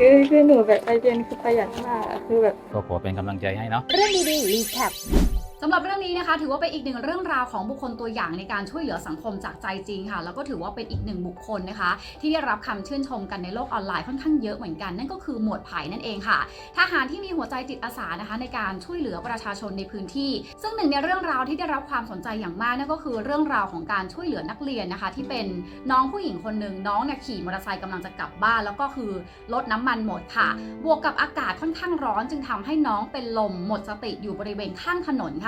คือคือหนูแบบไปเรียนคือประหยัดมากอะคือแบบ ก็ขอเป็นกำลังใจให้เนาะ เรื่องดีๆรีแคป สำหรับเรื่องนี้นะคะ ถือว่าเป็นอีกหนึ่งเรื่องราวของบุคคลตัวอย่างในการช่วยเหลือสังคมจากใจจริงค่ะ แล้วก็ถือว่าเป็นอีกหนึ่งบุคคลนะคะ ที่ได้รับคำชื่นชมกันในโลกออนไลน์ค่อนข้างเยอะเหมือนกัน นั่นก็คือหมวดไผ่นั่นเองค่ะทหารที่มีหัวใจจิตอาสานะคะ ในการช่วยเหลือประชาชนในพื้นที่ ซึ่งหนึ่งในเรื่องราวที่ได้รับความสนใจอย่างมากนั่นก็คือเรื่องราวของการช่วยเหลือนักเรียนนะคะ ที่เป็นน้องผู้หญิงคนหนึ่งน้องเนี่ยขี่มอเตอร์ไซค์กำลังจะกลับบ้าน แล้วก็คือรถน้ำมันหมดค่ะ บวกกับอากาศค่อนข้างร้อน จึงทำให้น้องเป็นลมหมดสติอยู่บริเวณข้างถนนค่ะ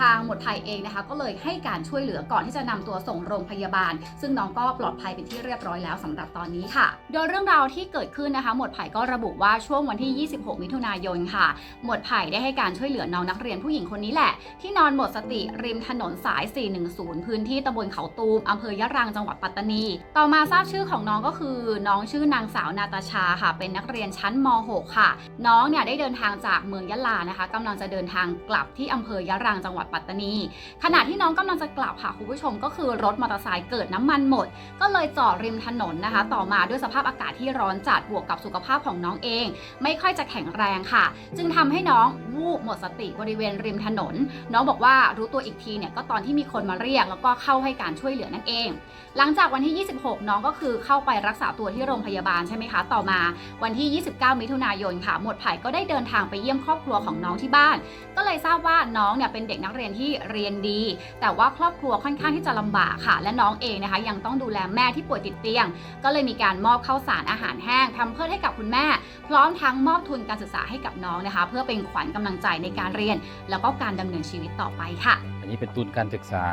ทางหมดไทยเองนะคะ ก็เลยให้การช่วยเหลือก่อนที่จะนำตัวส่งโรงพยาบาล ซึ่งน้องก็ปลอดภัยเป็นที่เรียบร้อยแล้วสำหรับตอนนี้ค่ะ โดยเรื่องราวที่เกิดขึ้นนะคะ หมวดไผ่ก็ระบุว่าช่วงวันที่ 26 มิถุนายนค่ะ หมวดไผ่ได้ให้การช่วยเหลือน้องนักเรียนผู้หญิงคนนี้แหละ ที่นอนหมดสติริมถนนสาย 410 พื้นที่ตำบลเขาตูมอำเภอยะรังจังหวัดปัตตานี ต่อมาทราบชื่อของน้องก็คือ น้องชื่อนางสาวนาตาชาค่ะ เป็นนักเรียนชั้นม .6 ค่ะ น้องเนี่ยได้เดินทางจากเมืองยะลานะคะกำลังจะเดินทางกลับที่อำเภอยะรังจังหวัดปัตตานี ขณะที่น้องกำลังจะกลับค่ะคุณผู้ชมก็คือรถมอเตอร์ไซค์เกิดน้ำมันหมด ก็เลยจอดริมถนนนะคะ ต่อมาด้วยสภาพอากาศที่ร้อนจัดบวกกับสุขภาพของน้องเอง ไม่ค่อยจะแข็งแรงค่ะ จึงทำให้น้องวูบหมดสติบริเวณริมถนน น้องบอกว่ารู้ตัวอีกทีเนี่ยก็ตอนที่มีคนมาเรียก แล้วก็เข้าให้การช่วยเหลือนั่นเอง หลังจากวันที่ 26 น้องก็คือเข้าไปรักษาตัวที่โรงพยาบาลใช่ไหมคะ ต่อมาวันที่ 29 มิถุนายนค่ะ หมวดไผ่ก็ได้เดินทางไปเยี่ยมครอบครัวของน้องที่บ้าน ก็เลยทราบว่าน้องเนี่ยเนี่ยเป็นเด็กนักเรียนที่เรียนดี แต่ว่าครอบครัวค่อนข้างที่จะลำบากค่ะ และน้องเองนะคะ ยังต้องดูแลแม่ที่ป่วยติดเตียง ก็เลยมีการมอบข้าวสารอาหารแห้งทำเพื่อให้กับคุณแม่ พร้อมทั้งมอบทุนการศึกษาให้กับน้องนะคะ เพื่อเป็นขวัญกำลังใจในการเรียน แล้วก็การดำเนินชีวิตต่อไปค่ะ อันนี้เป็นทุนการศึกษา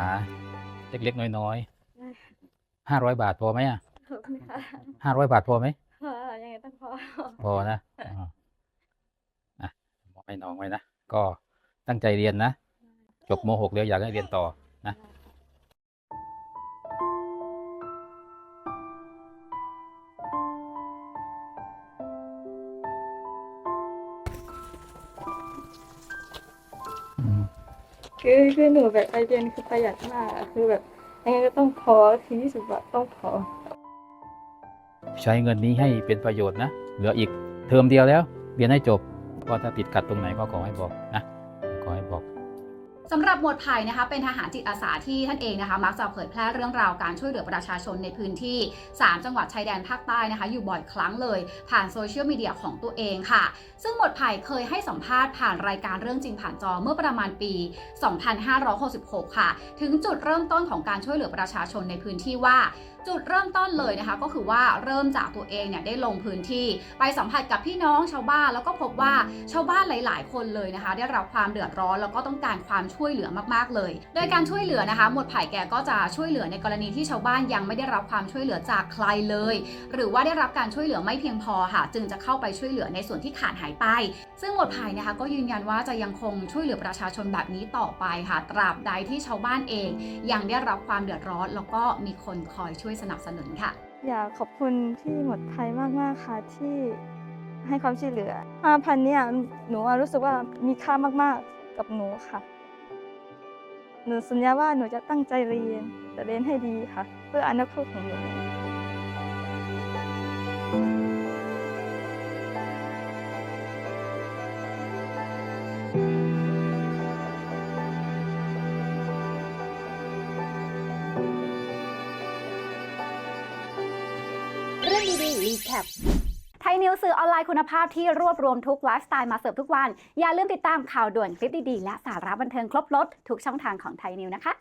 เล็กๆน้อยๆห้าร้อยบาทพอไหมอะขอบคุณค่ะห้าร้อยบาทพอไหมค่ะยังไงต้องพอพอนะอ่าอะมอบให้น้องไว้นะก็ตั้งใจเรียนนะ จบม .6 แล้วอยากให้เรียนต่อนะอืมคือคือหนูแบบไปเรียนคือประหยัดมากอะคือแบบยังไงก็ต้องพอทีที่สุดว่าต้องพอ ใช้เงินนี้ให้เป็นประโยชน์นะ เหลืออีกเทอมเดียวแล้ว เรียนให้จบก็ถ้าติดขัดตรงไหนก็ขอให้บอกนะ ขอให้บอก สำหรับหมวดไผ่นะคะเป็นทหารจิตอาสาที่ท่านเองนะคะ มักจะเผยแพร่เรื่องราวการช่วยเหลือประชาชนในพื้นที่ 3 จังหวัดชายแดนภาคใต้นะคะ อยู่บ่อยครั้งเลย ผ่านโซเชียลมีเดียของตัวเองค่ะ ซึ่งหมวดไผ่เคยให้สัมภาษณ์ผ่านรายการเรื่องจริงผ่านจอเมื่อประมาณปี 2566 ค่ะ ถึงจุดเริ่มต้นของการช่วยเหลือประชาชนในพื้นที่ว่าจุดเริ่มต้นเลยนะคะ ก็คือว่าเริ่มจากตัวเองเนี่ยได้ลงพื้นที่ไปสัมผัสกับพี่น้องชาวบ้านแล้วก็พบว่าชาวบ้านหลาย ๆ คนเลยนะคะ ได้รับความเดือดร้อนแล้วก็ต้องการความช่วยเหลือมาก ๆ เลย โดยการช่วยเหลือนะคะ หมวดไผ่แกก็จะช่วยเหลือในกรณีที่ชาวบ้านยังไม่ได้รับความช่วยเหลือจากใครเลย หรือว่าได้รับการช่วยเหลือไม่เพียงพอค่ะ จึงจะเข้าไปช่วยเหลือในส่วนที่ขาดหายไป ซึ่งหมวดไผ่นะคะก็ยืนยันว่าจะยังคงช่วยเหลือประชาชนแบบนี้ต่อไปค่ะ ตราบใดที่ชาวบ้านเอง ยังได้รับความเดือดร้อน แล้วก็มีคนคอยช่วยสนับสนุนค่ะ อยากขอบคุณพี่หมดไทยมากๆค่ะที่ให้ความช่วยเหลือ 5,000เนี่ยหนูรู้สึกว่ามีค่ามากๆกับหนูค่ะ หนูสัญญาว่าหนูจะตั้งใจเรียนจะเรียนให้ดีค่ะ เพื่ออนาคตของหนู รีแคปไทยนิวสื่อออนไลน์คุณภาพที่รวบรวมทุกไลฟ์สไตล์มาเสิร์ฟทุกวัน อย่าลืมติดตามข่าวด่วนคลิปดีๆ และสาระบันเทิงครบรถทุกช่องทางของไทยนิวนะคะ